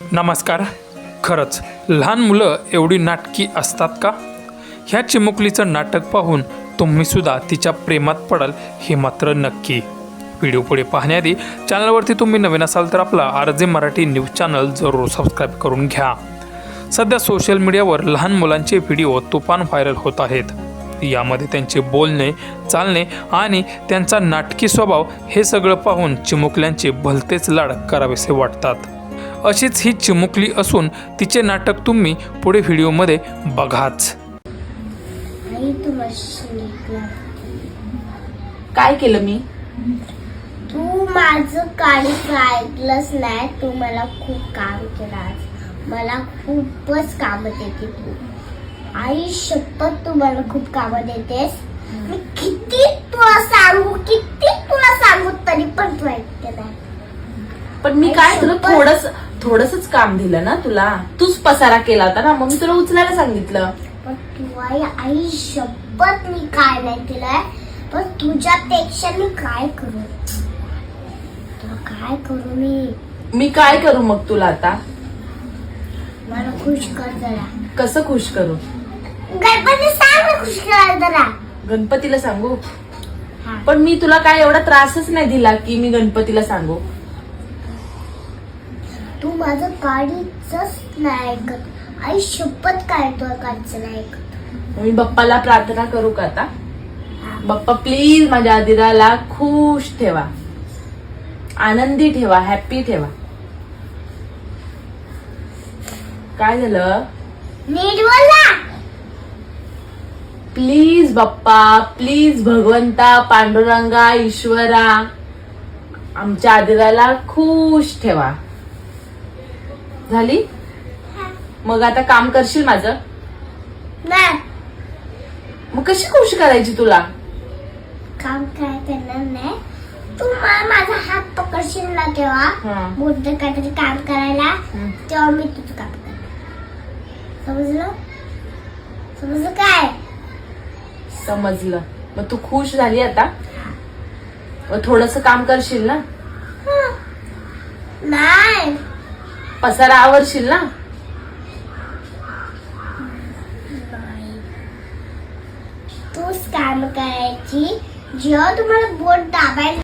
नमस्कार. खरंच लहान मुलं एवढी नाटकी असतात का? ह्या चिमुकलीचं नाटक पाहून तुम्हीसुद्धा तिच्या प्रेमात पडाल हे मात्र नक्की. व्हिडिओ पुढे पाहण्याआधी चॅनलवरती तुम्ही नवीन असाल तर आपला R J Marathi news channel जरूर सबस्क्राईब करून घ्या. सध्या सोशल मीडियावर लहान मुलांचे व्हिडिओ तुफान व्हायरल होत आहेत. यामध्ये त्यांचे बोलणे चालणे आणि त्यांचा नाटकी स्वभाव हे सगळं पाहून चिमुकल्यांचे भलतेच लाड करावेसे वाटतात. अशीच ही चिमुकली असून तिचे नाटक तुम्ही पुढे व्हिडिओमध्ये बघाच. आई तू मशीन काय केलं मी? तू माझं काहीच ऐकलंच नाही. तू मला खूप काम केलं आज. मला खूपच काम देते तू. आई शपथ तू मला खूप काम देतेस. मी किती तुला सांगू किती तुला सांगू तरी पण तू ऐकते नाही. पण मी काय तुला थोडस थोडसच काम दिलं ना तुला? तूच पसारा केला होता ना मग मी तुला उचलायला सांगितलं. पण तू आई आई शपथ मी काय नाही केलंय पण तुझ्यापेक्षा मी काय करू? तुला काय करू मी? मी काय करू मग तुला आता? मला खुश कर जरा. कसं खुश करू? गणपती सांग ना खुश कर जरा. गणपतीला सांगू? हा. पण मी तुला काय एवढा त्रासच नाही दिला की मी गणपतीला सांगू? तू माझं काळीच नाही ऐकत. आई शपथ काय तू काळीच नाही ऐकत. मी बाप्पाला प्रार्थना करू का आता? बाप्पा प्लीज माझ्या आदिराला खुश ठेवा. आनंदी ठेवा हॅप्पी ठेवा. काय झालं? प्लीज बाप्पा प्लीज भगवंता पांडुरंगा ईश्वरा आमच्या आदिराला खुश ठेवा. झाली? मग आता काम करशील माझं? नाही. मग कशी खुश करायची तुला? काम काय करणार नाही. तू माझा हात पकडशील ना तेव्हा? हा. मोठं काहीतरी काम करायला. हं. तेव्हा मी तुझं काम करणार समजलं? समजलं काय? समजलं. मग तू खुश झाली आता? मग थोडस काम करशील ना? हं. नाही. पसारा आवरशील ना? तूच काम करायची. जेव्हा तुम्हाला बोट दाबायला